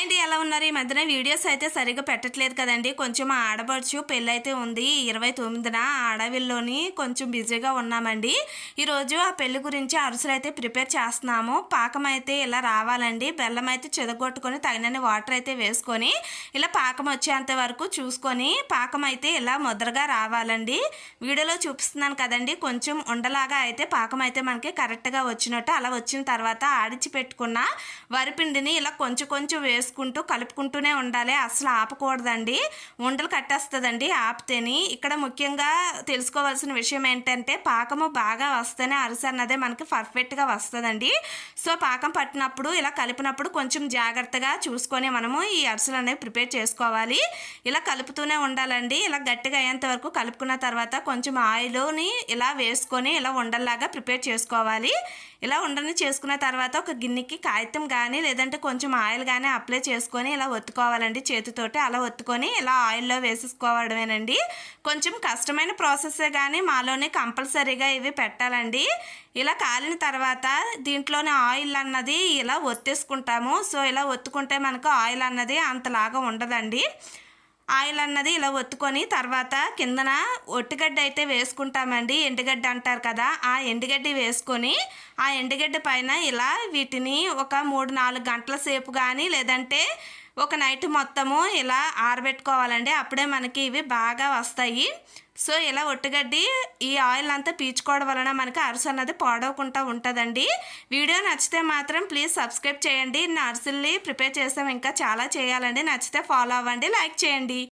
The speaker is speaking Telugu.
హాయ్ అండి ఎలా ఉన్నారు? ఈ మధ్యన వీడియోస్ అయితే సరిగ్గా పెట్టట్లేదు కదండి. కొంచెం ఆడపడుచు పెళ్ళి అయితే ఉంది. ఇరవై తొమ్మిదిన అడవిల్లోని కొంచెం బిజీగా ఉన్నామండి. ఈరోజు ఆ పెళ్ళి గురించి అరుసులు అయితే ప్రిపేర్ చేస్తున్నాము. పాకం అయితే ఇలా రావాలండి. బెల్లం అయితే చెదగొట్టుకొని తగినన్ని వాటర్ అయితే వేసుకొని ఇలా పాకం వచ్చేంత వరకు చూసుకొని పాకం అయితే ఇలా ముద్రగా రావాలండి. వీడియోలో చూపిస్తున్నాను కదండి. కొంచెం ఉండలాగా అయితే పాకం అయితే మనకి కరెక్ట్గా వచ్చినట్టు అలా వచ్చిన తర్వాత ఆడిచి పెట్టుకున్న వరిపిండిని ఇలా కొంచెం కొంచెం వేసుకుంటూ కలుపుకుంటూనే ఉండాలి. అసలు ఆపకూడదండి. ఉండలు కట్టేస్తుందండి ఆపితేని. ఇక్కడ ముఖ్యంగా తెలుసుకోవాల్సిన విషయం ఏంటంటే పాకము బాగా వస్తేనే అరిసె అన్నదే మనకి పర్ఫెక్ట్గా వస్తుందండి. సో పాకం పట్టినప్పుడు ఇలా కలిపినప్పుడు కొంచెం జాగ్రత్తగా చూసుకొని మనము ఈ అరిసెలు అనేవి ప్రిపేర్ చేసుకోవాలి. ఇలా కలుపుతూనే ఉండాలండి. ఇలా గట్టిగా అయ్యేంత వరకు కలుపుకున్న తర్వాత కొంచెం ఆయిల్ని ఇలా వేసుకొని ఇలా ఉండల్లాగా ప్రిపేర్ చేసుకోవాలి. ఇలా ఉండని చేసుకున్న తర్వాత ఒక గిన్నెకి కాగితం కానీ లేదంటే కొంచెం ఆయిల్ కానీ అప్లై చేసుకొని ఇలా ఒత్తుకోవాలండి. చేతితోటి అలా ఒత్తుకొని ఇలా ఆయిల్లో వేసేసుకోవడమేనండి. కొంచెం కష్టమైన ప్రాసెసే కానీ మాలోనే కంపల్సరీగా ఇవి పెట్టాలండి. ఇలా కాలిన తర్వాత దీంట్లోనే ఆయిల్ అన్నది ఇలా ఒత్తేసుకుంటాము. సో ఇలా ఒత్తుకుంటే మనకు ఆయిల్ అన్నది అంతలాగా ఉండదండి. ఆయిల్ అన్నది ఇలా ఒత్తుకొని తర్వాత కిందన ఒట్టిగడ్డ అయితే వేసుకుంటామండి ఎండుగడ్డ అంటారు కదా ఆ ఎండుగడ్డి వేసుకొని ఆ ఎండుగడ్డ పైన ఇలా వీటిని ఒక మూడు నాలుగు గంటల సేపు కానీ లేదంటే ఒక నైట్ మొత్తము ఇలా ఆరబెట్టుకోవాలండి. అప్పుడే మనకి ఇవి బాగా వస్తాయి. సో ఇలా ఒట్టుగడ్డి ఈ ఆయిల్ అంతా పీచుకోవడం వలన మనకి అరుసు అన్నది పాడవకుండా ఉంటుందండి. వీడియో నచ్చితే మాత్రం ప్లీజ్ సబ్స్క్రైబ్ చేయండి. నా అరుసుల్ని ప్రిపేర్ చేసాం ఇంకా చాలా చేయాలండి. నచ్చితే ఫాలో అవ్వండి లైక్ చేయండి.